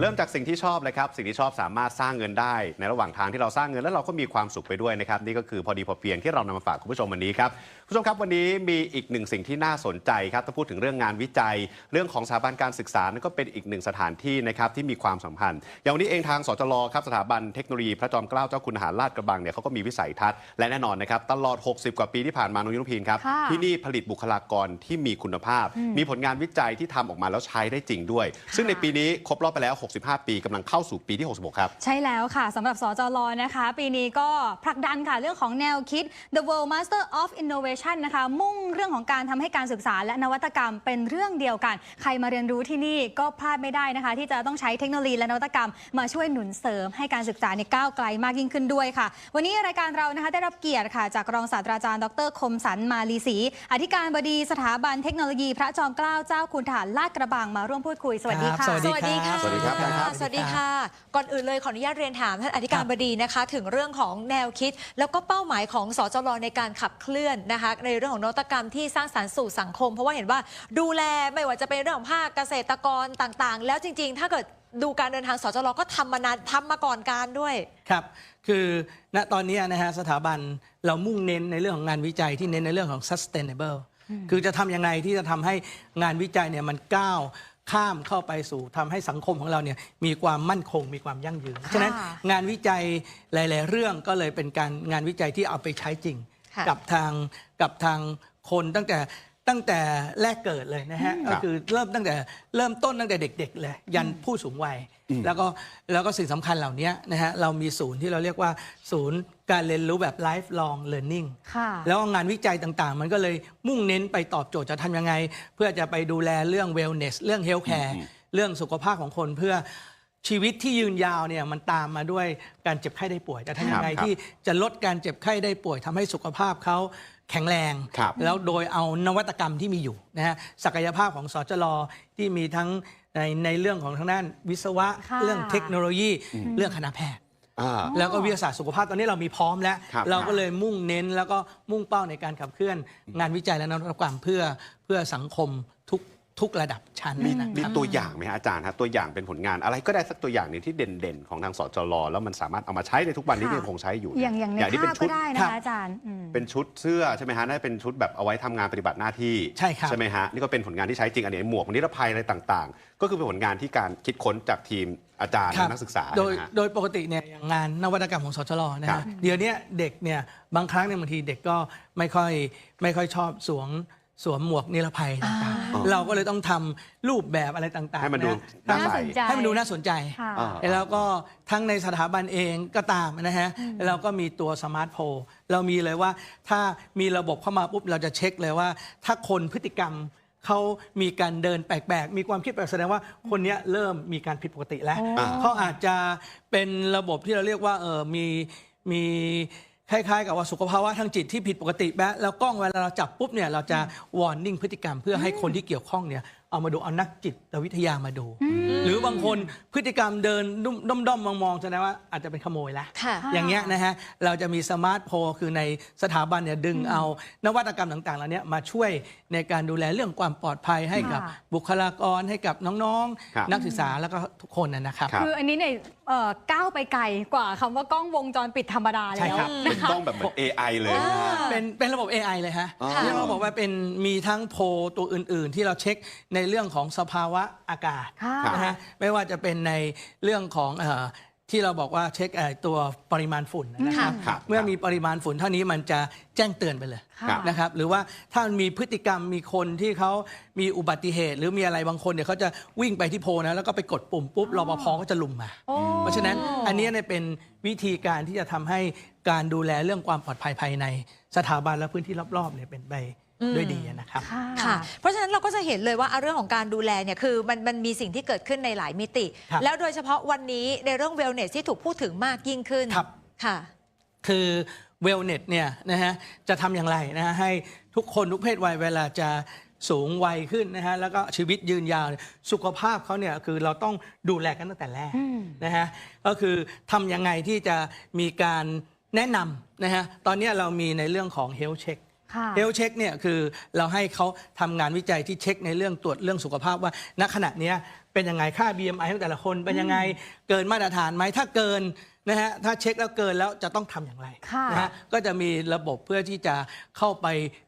เริ่มจากสิ่งที่ชอบเลยครับ สิ่งที่ชอบสามารถสร้างเงินได้ ในระหว่างทางที่เราสร้างเงินแล้วเราก็มีความสุขไปด้วยนะครับ นี่ก็คือพอดีพอเพียงที่เรานำมาฝากคุณผู้ชมวันนี้ครับคุณผู้ชมครับวันนี้มีอีกหนึ่งสิ่งที่น่าสนใจครับถ้าพูดถึงเรื่องงานวิจัย เรื่องของสถาบันการศึกษานั่นก็เป็นอีกหนึ่งสถานที่นะครับที่มีความสัมพันธ์อย่างวันนี้เองทางสจลครับสถาบันเทคโนโลยีพระจอมเกล้าเจ้าคุณทหารลาดกระบังเนี่ยเขาก็มีวิสัยทัศน์และแน่นอนนะครับตลอด 60 กว่าปีที่ผ่านมาน้องยุนพีนครับค่ะที่นี่ผลิตบุคลากรที่มีคุณภาพ มีผลงานวิจัยที่ทำออกมาแล้วใช้ได้จริงด้วย ซึ่งในปีนี้ครบรอบไปแล้ว65 ปีกำลังเข้าสู่ปีที่ 66 ครับ ใช่แล้วค่ะสำหรับสจลนะคะ ปีนี้ก็ผลักดันค่ะเรื่องของแนวคิด The World Master of Innovation นะคะ มุ่งเรื่องของการทำให้การศึกษาและนวัตกรรมเป็นเรื่องเดียวกัน ใครมาเรียนรู้ที่นี่ก็พลาดไม่ได้นะคะ ที่จะต้องใช้เทคโนโลยีและนวัตกรรม มาช่วยหนุนเสริมให้การศึกษาเนี่ยก้าวไกลมากยิ่งขึ้นด้วยค่ะ วันนี้รายการเรานะคะได้รับเกียรติค่ะ จากรองศาสตราจารย์ดรคมสันมาลีศรีอธิการบดีสถาบันเทคโนโลยี พระจอมเกล้าเจ้าคุณทหารลาดกระบังมาร่วมพูดคุยสวัสดีค่ะ สวัสดีค่ะสวัสดีครับ สวัสดีค่ะ ก่อนอื่นเลยขออนุญาตเรียนถามท่านอธิการบดีนะคะ ถึงเรื่องของแนวคิด แล้วก็เป้าหมายของสจรในการขับเคลื่อนนะคะ ในเรื่องของนวัตกรรมที่สร้างสรรค์สู่สังคม เพราะว่าเห็นว่าดูแลไม่ว่าจะเป็นเรื่องของภาคเกษตรกรต่างๆ แล้วจริง ๆ ถ้าเกิดดูการเดินทางสจรก็ทำมานานทำมาก่อนการด้วย ครับ คือณตอนนี้นะฮะสถาบันเรามุ่งเน้นในเรื่องของงานวิจัยที่เน้นในเรื่องของ sustainable คือจะทำยังไงที่จะทำให้งานวิจัยเนี่ยมันก้าว ข้ามเข้าไปสู่ทำให้สังคมของเราเนี่ยมีความมั่นคงมีความยั่งยืน ฉะนั้นงานวิจัยหลาย ๆ เรื่องก็เลยเป็นการงานวิจัยที่เอาไปใช้จริงค่ะกับทางกับทางคนตั้งแต่ ตั้งแต่แรกเกิดเลยนะฮะครัก็บคือเริ่มตั้งแต่เริ่มต้นตั้งแต่เด็ก ๆ เลย ยันผู้สูงวัย แล้วก็แล้วก็สิ่งสำคัญเหล่านี้นะฮะเรามีศูนย์ที่เราเรียกว่าศูนย์การเรียนรู้แบบ lifelong learning ค่ะแล้วงานวิจัยต่างๆ มันก็เลยมุ่งเน้นไปตอบโจทย์จะทำยังไง เพื่อจะไปดูแลเรื่อง wellness เรื่อง healthcare เรื่องสุขภาพของคนเพื่อ ชีวิตที่ยืนยาวเนี่ยมันตามมาด้วยการเจ็บไข้ได้ป่วย จะทำยังไงครับที่จะลดการเจ็บไข้ได้ป่วยทำให้สุขภาพเขาแข็งแรงครับแล้วโดยเอานวัตกรรมที่มีอยู่นะฮะศักยภาพของสจลที่มีทั้งในในเรื่องของทางด้านวิศวะค่ะเรื่องเทคโนโลยีเรื่องคณะแพทย์อ่าแล้วก็วิทยาศาสตร์สุขภาพตอนนี้เรามีพร้อมแล้วครับเราก็เลยมุ่งเน้นแล้วก็มุ่งเป้าในการขับเคลื่อน งานวิจัยและนวัตกรรมเพื่อเพื่อสังคมทุก ทุกระดับชั้นมีนะมีครับตัวอย่างไหมฮะอาจารย์ฮะตัวอย่างเป็นผลงานอะไรก็ได้สักตัวอย่างหนึงที่เด่นๆ ของทางสจลแล้วมันสามารถเอามาใช้ในทุกวันนี้ค่ะยังคงใช้อยู่อย่างอย่างในที่เป็ภาพชุก็ดได้นะครัคะบอาจารย์อืมเป็นชุดเสื้อใช่ไหมฮะน่าจะเป็นชุดแบบเอาไว้ทำงานปฏิบัติหน้าที่ใช่ครับใช่ไหมฮะนี่ก็เป็นผลงานที่ใช้จริงอันนี้หมวกนิรภัยอะไรต่างๆ ก็คือเป็นผลงานที่การคิดค้นจากทีมอาจารย์ครับและนักศึกษา โดยนะฮะโดยปกติเนี่ยอย่างงานนวัตกรรมของสชลนะครัฮะบเดี๋ยวเนี้ยเด็กเนี่ยบางครั้งเนี่ยบางทีเด็กก็ไม่ค่อยไม่ค่อยชอบสวม สวมหมวกนิรภัยต่างอ่า ๆเราก็เลยต้องทำรูปแบบอะไรต่างๆให้มันดูะน่าน่าใส่สนใจ ให้มันดูน่าสนใจ ค่ะ อ่า แล้วก็ทั้งในสถาบันเองก็ตามนะฮะเราก็มีตัวสมาร์ทโพลเรามีเลยว่าถ้ามีระบบเข้ามาปุ๊บเราจะเช็คเลยว่า ถ้าคนพฤติกรรมเขามีการเดินแปลกๆ มีความคิดแปลกแสดงว่าคนเนี้ยเริ่มมีการผิดปกติแล้วอ่าเขาอาจจะเป็นระบบที่เราเรียกว่าเออมีมี คล้ายๆ กับว่าสุขภาวะทางจิตที่ผิดปกติแบะแล้วกล้องเวลาเราจับปุ๊บเนี่ยเราจะวอร์นิ่งพฤติกรรมเพื่อให้คนที่เกี่ยวข้องเนี่ย เอามาดูเอานักจิตวิทยามาดู หรือบางคนพฤติกรรมเดินด้อมด้อมๆมองๆแสดงว่าอาจจะเป็นขโมยแล้วค่ะ อย่างเงี้ยนะฮะเราจะมีสมาร์ทโพลคือในสถาบันเนี่ยดึงเอานวัตกรรมต่างๆเหล่านี้มาช่วยในการดูแลเรื่องความปลอดภัยให้กับค่ะ บุคลากรให้กับน้องครับๆ นักศึกษาแล้วก็ทุกคนนะนะครับ ครับ คืออันนี้เนี่ยเอ่อก้าวไปไกลกว่าคำว่ากล้องวงจรปิดธรรมดาใช่แล้วครับ เป็นกล้องแบบเหมือน AI เลยนะฮะ เป็นเป็นระบบ AI เลยฮะอ๋อที่เราบอกว่าเป็นมีทั้งโพลตัวอื่น ๆ ที่เราเช็คในเรื่องของสภาวะอากาศค่ะนะฮะไม่ว่าจะเป็นในเรื่องของเอ่อที่เราบอกว่าเช็คเอ่อตัวปริมาณฝุ่นนะครับครับเมื่อมีปริมาณฝุ่นเท่านี้มันจะแจ้งเตือนไปเลยค่ะนะครับหรือว่าถ้ามันมีพฤติกรรมมีคนที่เขามีอุบัติเหตุ หรือมีอะไรบางคนเนี่ยเขาจะวิ่งไปที่โพลนะแล้วก็ไปกดปุ่มปุ๊บรปภก็จะลุมมาโอ้เพราะฉะนั้นอันนี้เนี่ยเป็นวิธีการที่จะทำให้การดูแลเรื่องความปลอดภัยภายในสถาบันและพื้นที่รอบๆเนี่ยเป็นไป ด้วยดีนะครับ ค่ะ เพราะฉะนั้นเราก็จะเห็นเลยว่าอะเรื่องของการดูแลเนี่ยคือมันมันมีสิ่งที่เกิดขึ้นในหลายมิติ ครับแล้วโดยเฉพาะวันนี้ในเรื่อง wellness ที่ถูกพูดถึงมากยิ่งขึ้นครับ ค่ะ คือเวลเน็ตเนี่ยนะฮะจะทำอย่างไรนะฮะให้ทุกคนทุกเพศวัยเวลาจะสูงวัยขึ้นนะฮะแล้วก็ชีวิตยืนยาวเนี่ยสุขภาพเขาเนี่ยคือเราต้องดูแลกันตั้งแต่แรกนะฮะก็คือทำยังไงที่จะมีการแนะนำนะฮะตอนเนี้ยเรามีในเรื่องของ Health Check ค่ะ เฮลเช็คเนี่ยคือเราให้เขาทำงานวิจัยที่เช็คในเรื่องตรวจเรื่องสุขภาพว่าณขณะเนี้ยเป็นยังไงค่า BMI ของแต่ละคนเป็นยังไงเกินมาตรฐานไหมถ้าเกินนะฮะถ้าเช็คแล้วเกินแล้วจะต้องทำอย่างไรค่ะนะฮะก็จะมีระบบเพื่อที่จะเข้าไป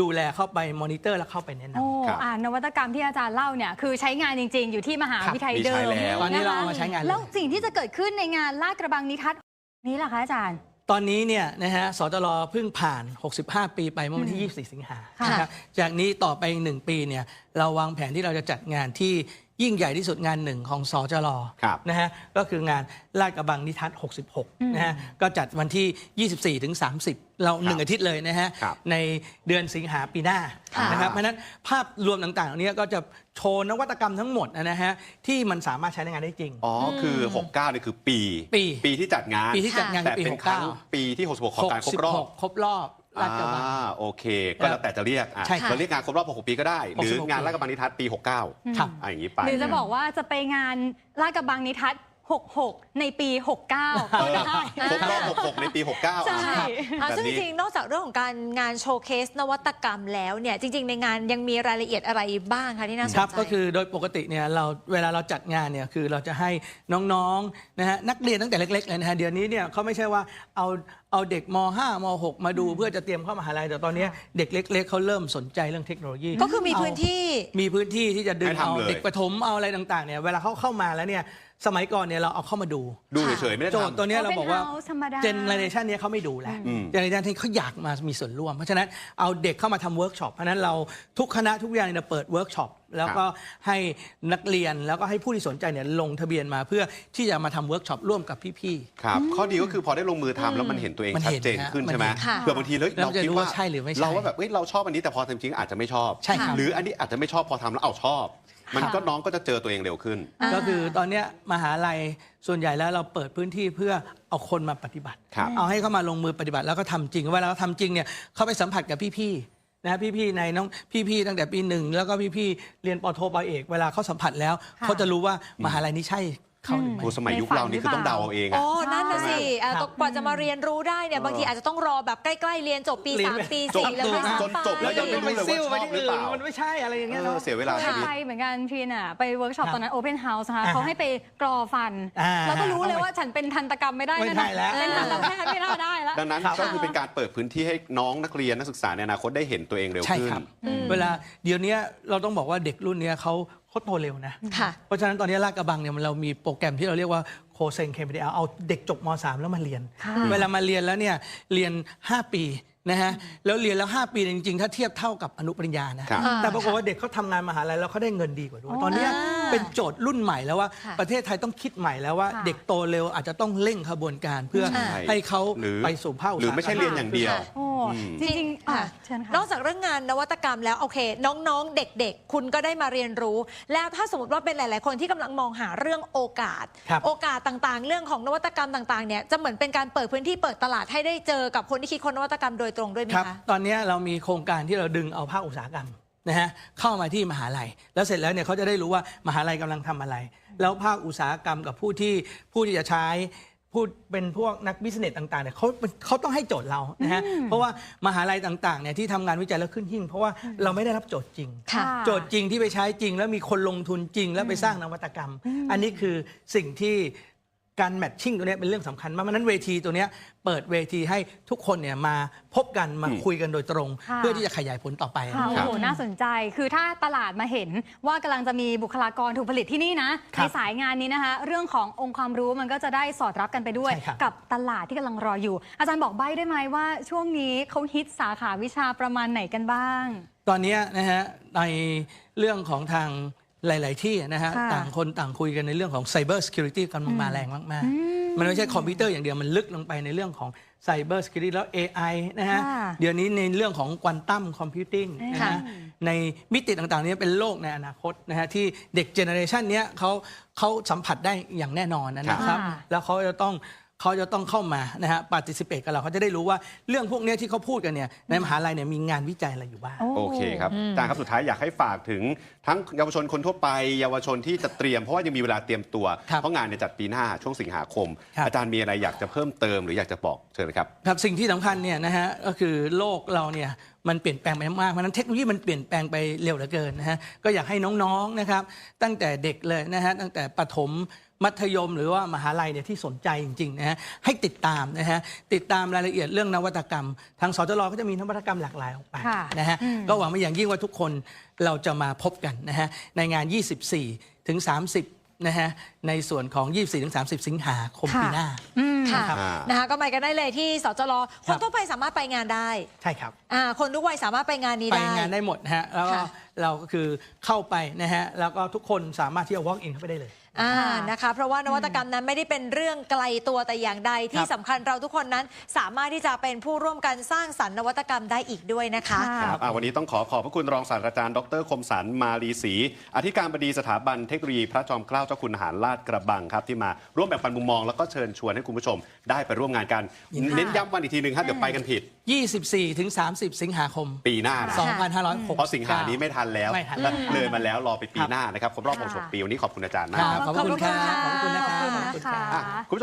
ดูแลเข้าไปมอนิเตอร์และเข้าไปแนะนำ โอ้ครับอ่านวัตกรรมที่อาจารย์เล่าเนี่ยคือใช้งานจริง ๆ อยู่ที่มหาวิทยาลัยครับเดิมมีใช้แล้ว ตอนนี้เราเอาะคะมาใช้งานเลย แล้วสิ่งที่จะเกิดขึ้นในงานลาดกระบังนิทัศน์นี้ล่ะคะอาจารย์ ตอนนี้เนี่ยนะฮะสจรเพิ่งผ่าน 65 ปีไปเมื่อวันที่ 24 สิงหาค่ะนะครับจากนี้ต่อไปอีกหนึ่งปีเนี่ยเราวางแผนที่เราจะจัดงานที่ ยิ่งใหญ่ที่สุดงานหนึ่งของสจรครับนะฮะก็คืองานลาดกระบังนิทัศน์ 66 นะฮะก็จัดวันที่ 24 ถึง 30 เราหนึ่งอาทิตย์เลยนะฮะครับในเดือนสิงหาปีหน้าค่ะนะครับเพราะฉะนั้นภาพรวมต่างๆเหล่านี้ก็จะโชว์นวัตกรรมทั้งหมดนะฮะ ที่มันสามารถใช้ในงานได้จริง อ๋ออคือ 69นี่คือปีปี ปีที่จัดงานปีที่จัดงานแต่ปีเป็นครั้ง69ปีที่ 66 ของการครบรอบ66ครบรอบ ลาดกระบัง อ่าโอเค ก็แล้วแต่จะเรียกอะใช่ค่ะจะเรียกงานครบรอบ 66 ปีก็ได้ หรือ66งานลาดกระบังนิทัศน์ปี 69ครับ อะอย่างนี้ไป หรือจะบอกว่าจะไปงานลาดกระบังนิทัศน์ 66 ในปี 69 ก็ได้ ครบรอบ66 ในปี 69ใช่อะอ่าแบบซึ่งจนี้ ริงๆ นอกจากเรื่องของการงานโชว์เคสนวัตกรรมแล้วเนี่ยจริง ๆ ในงานยังมีรายละเอียดอะไรบ้างคะที่น่าสนคใจรับก็คือโดยปกติเนี่ยเราเวลาเราจัดงานเนี่ยคือเราจะให้น้องๆนะฮะนักเรียนตั้งแต่เล็กๆเลยนะฮะเดี๋ยวนี้เนี่ยเขาไม่ใช่ว่าเอาเอาเด็กม 5 ม 6 มาดูเพื่อจะเตรียมเข้ามหาลัยแต่ตอนเนี้ยเด็กเล็ก ๆเขาเริ่มสนใจเรื่องเทคโนโลยีก็คือมีเาพื้นที่มีพื้นที่ที่จะดึงให้ทำเอาเลย เด็กประถมเอาอะไรต่างๆเนี่ยเวลาเขาเข้ามาแล้วเนี่ย สมัยก่อนเนี่ยเราเอาเข้ามาดู ดูเฉยๆไม่ได้โจทย์ทำตัวเนี้ยเราบอกว่า Open House ธรรมดา เจเนเรชันนี้ยเขาไม่ดูแล้วอืม เจเนเรชันที่เขาอยากมามีส่วนร่วม เพราะฉะนั้นเอาเด็กเข้ามาทำเวิร์กช็อปเพราะฉะนั้นเราทุกคณะทุกอย่างเนี่ยเปิดเวิร์กช็อปแล้วก็ให้นักเรียนแล้วก็ให้ผู้ที่สนใจเนี่ยลงทะเบียนมาเพื่อที่จะมาทำเวิร์กช็อปร่วมกับพี่ ครับข้อดีก็คือพอได้ลงมือทำแล้วมันเห็นตัวเองมันชัดเห็นเจนขึ้นนะใช่ไหมมันเห็นค่ะ เผื่อบางทีเลยแล้วเราจะคิดรู้ว่าว่าใช่หรือไม่ใช่เราว่าแบบเฮ้ยเราชอบอันนี้แต่พอทำจริงอาจจะไม่ชอบ ใช่ครับ หรืออันนี้อาจจะไม่ชอบพอทำแล้วเอาชอบ มันก็น้องก็จะเจอตัวเองเร็วขึ้นอ่าก็คือตอนเนี้ยมหาลัยส่วนใหญ่แล้วเราเปิดพื้นที่เพื่อเอาคนมาปฏิบัติ ครับ เอาให้เข้ามาลงมือปฏิบัติแล้วก็ทำจริงเวลาเราทำจริงเนี่ยเขาไปสัมผัสกับพี่ๆนะพี่ๆในน้องพี่ๆตั้งแต่ปีหนึ่งแล้วก็พี่ๆเรียนปอโทปอเอก เวลาเขาสัมผัสแล้วค่ะเขาจะรู้ว่ามหาลัยนี้ใช่ เขาหรือไม่โอ้สมัยยุคเรานี่คือต้องเดาเอาเองอ๋อะอนั่นนะสิอะครับก็กว่าจะมาเรียนรู้ได้เนี่ยบางทีอาจจะต้องรอแบบใกล้ๆเรียนจบปีเรียน3ปีจบ4แล้วด้วยจนซ้ำไปจบแล้วยังไม่รู้ เลยว่าชอบหรือเปล่า มันไม่ใช่อะไรอย่างเงี้ยเอเนาะ อเสียเวลาเคชียวิต ไปเหมือนกันพีน่ะไปเวิร์กช็อปครับตอนนั้น Open House นะคะอ่าเขาให้ไปกรอฟัน อ่าแล้วก็รู้เลยว่าฉันเป็นทันตกรรมไม่ได้ไม่แน่ได้แล้ว เป็นทันตแพทย์ไม่น่าได้แล้ว ดังนั้นครับ ก็คือเป็นการเปิดพื้นที่ให้น้องนักเรียนนักศึกษาในอนาคตได้เห็นตัวเองเร็วใช่ขึ้น ครับ เวลาเดี๋ยวนี้เราต้องบอกว่าเด็กรุ่นเนี้ยเขา เขาโตเร็วนะ ค่ะ เพราะฉะนั้นตอนนี้ลาดกระบังเนี่ยมันเรามีโปรแกรมที่เราเรียกว่าโคเซนเคม d เอาเอาเด็กจบม .3 แล้วมาเรียน ค่ะเวลามาเรียนแล้วเนี่ยเรียน 5 ปีนะฮะแล้วเรียนแล้ว 5 ปีเนี่ยจริงๆ ถ้าเทียบเท่ากับอนุปริญญานะครับ แต่ปรากฏว่าเด็กเขาทำงานมหาลัยแล้วเขาได้เงินดีกว่าด้วยตอนเนี้ย อ่า เป็นโจทย์รุ่นใหม่แล้วว่าค่ะประเทศไทยต้องคิดใหม่แล้วว่า ค่ะเด็กโตเร็วอาจจะต้องเร่งขบวนการเพื่อใช่ ให้เขาหรือไปสู่ภาคอุตหรือสาหกรรม ไม่ใช่เรียนอย่างเดียว โอ้อืม จริงๆอะค่ะเชิญค่ะ นอกจากเรื่องงานนวัตกรรมแล้วโอเค น้องๆ เด็กๆ คุณก็ได้มาเรียนรู้ แล้วถ้าสมมติว่าเป็นหลาย ๆ คนที่กำลังมองหาเรื่องโอกาส ครับ โอกาสต่างๆ เรื่องของนวัตกรรมต่างๆเนี่ยจะเหมือนเป็นการเปิดพื้นที่เปิดตลาดให้ได้เจอกับคนที่คิดค้นนวัตกรรมโดยตรงด้วยไหมครับ คะ ตอนนี้เรามีโครงการที่เราดึงเอาภาคอุตสาหกรรม นะฮะเข้ามาที่มหาลัย แล้วเสร็จแล้วเนี่ยเขาจะได้รู้ว่ามหาลัยกำลังทำอะไร แล้วภาคอุตสาหกรรมกับผู้ที่ผู้ที่จะใช้ผู้เป็นพวกนักบิสเนสต่างๆเนี่ยเขาเขาต้องให้โจทย์เรานะฮะเพราะว่ามหาลัยต่างๆเนี่ยที่ทำงานวิจัยแล้วขึ้นหิ่ง เพราะว่าเราไม่ได้รับโจทย์จริงค่ะโจทย์จริงที่ไปใช้จริง แล้วมีคนลงทุนจริง แล้วไปสร้างนวัตกรรม อันนี้คือสิ่งที่ การแมทชิ่งตัวเนี้ยเป็นเรื่องสำคัญมากเพราะฉะนั้นเวทีตัวเนี้ยเปิดเวทีให้ทุกคนเนี่ยมาพบกันมาอืมคุยกันโดยตรง ค่ะ เพื่อที่จะขยายผลต่อไปค่ะนะโอ้ครับ โหน่าสนใจ คือถ้าตลาดมาเห็นว่ากำลังจะมีบุคลากรถูกผลิตที่นี่นะ ครัในบสายงานนี้นะคะ เรื่องขององค์ความรู้มันก็จะได้สอดรับกันไปด้วย ใช่ครับ กับตลาดที่กำลังรออยู่ อาจารย์บอกใบ้ได้ไหมว่าช่วงนี้เขาฮิตสาขาวิชาประมาณไหนกันบ้าง ตอนเนี้ยนะฮะในเรื่องของทาง หลาย ๆ ที่นะฮะค่ะต่างคนต่างคุยกันในเรื่องของ Cyber Security กำลังมาแรงมาก ๆ มันไม่ใช่คอมพิวเตอร์อย่างเดียว มันลึกลงไปในเรื่องของ Cyber Security แล้ว AI นะฮะ ค่ะเดี๋ยวนี้ในเรื่องของควอนตัมคอมพิวติ้งนะค่ะ ฮะในมิติต่าง ๆ นี้เป็นโลกในอนาคตนะฮะที่เด็กเจเนอเรชันนี้ยเขาเขาสัมผัสได้อย่างแน่นอนนะครับ ค่ะ แล้วเขาจะต้อง เขาจะต้องเข้ามานะฮะปฏิสิเปตกับเราเขาจะได้รู้ว่าเรื่องพวกเนี้ยที่เขาพูดกันเนี่ยในมหาลัยเนี่ยมีงานวิจัยอะไรอยู่บ้าง โอเคครับอาจารย์ครับสุดท้ายอยากให้ฝากถึงทั้งเยาวชนคนทั่วไป เยาวชนที่จะเตรียมเพราะว่ายังมีเวลาเตรียมตัว ครับเพราะงานเนี่ยจัดปีหน้าช่วงสิงหาคม ครับ อาจารย์มีอะไรอยากจะเพิ่มเติมหรืออยากจะบอกเชิญเลยครับ ครับสิ่งที่สำคัญเนี่ยนะฮะก็คือโลกเราเนี่ยมันเปลี่ยนแปลงไปมากเพราะฉะนั้นเทคโนโลยีมันเปลี่ยนแปลงไปเร็วเหลือเกินนะฮะก็อยากให้น้องๆนะครับตั้งแต่เด็กเลยนะฮะตั้งแต่ประถม มัธยมหรือว่ามหาลัยเนี่ยที่สนใจจริงๆนะฮะให้ติดตามนะฮะติดตามรายละเอียดเรื่องนวัตกรรม ทางสจรก็จะมีนวัตกรรมหลากหลายออกไปค่ะนะฮะอืม ก็หวังว่าอย่างยิ่งว่าทุกคนเราจะมาพบกันนะฮะในงาน 24 ถึง 30นะฮะในส่วนของ 24 ถึง 30 สิงหาคมปีหน้า อืมค่ะอ่านนะคะก็ไปกันได้เลยที่สจรคครันบ ทั่วไปสามารถไปงานได้ใช่ครับ อ่าคนทุกวัยสามารถไปงานนี้ไปได้ งานได้หมดนะฮะแล้วก็ค่ะ เราก็คือเข้าไปนะฮะแล้วก็ทุกคนสามารถที่จะ walk in เข้าไปได้เลย อ่าค่ะนะคะ เพราะว่านวัตกรรมนั้นไม่ได้เป็นเรื่องไกลตัวแต่อย่างใดที่ครับสำคัญเราทุกคนนั้นสามารถที่จะเป็นผู้ร่วมกันสร้างสรรค์นวัตกรรมได้อีกด้วยนะคะค่ะครับอ่าวันนี้ต้องขอขอบพระคุณรองศาสตราจารย์ดรคมสันมาลีศรีอธิการบดีสถาบันเทคโนโลยีพระจอมเกล้าเจ้าคุณทหารลาดกระบังครับที่มาร่วมแบ่งปันมุมมองแล้วก็เชิญชวนให้คุณผู้ชมได้ไปร่วมงานกันยินดีเน้นย้ำวันอีกทีหนึ่งครับเดี๋ยวไปกันผิด 24ถึง30 สิงหาคม ปีหน้านะ2569เพราะสิงหานี้ไม่ทันแล้วไม่ทันแล้วเลยมาแล้วรอไปปีครับหน้านะครับครบรอบค่ะ66 ปีวันนี้ขอบคุณอาจารย์มากคครัรับบขอบพระคุณครับขอบคุณค่ะขอบคุณนะครับขอบคุณขอบคุณนะคคะรับอะคุณผู้ชม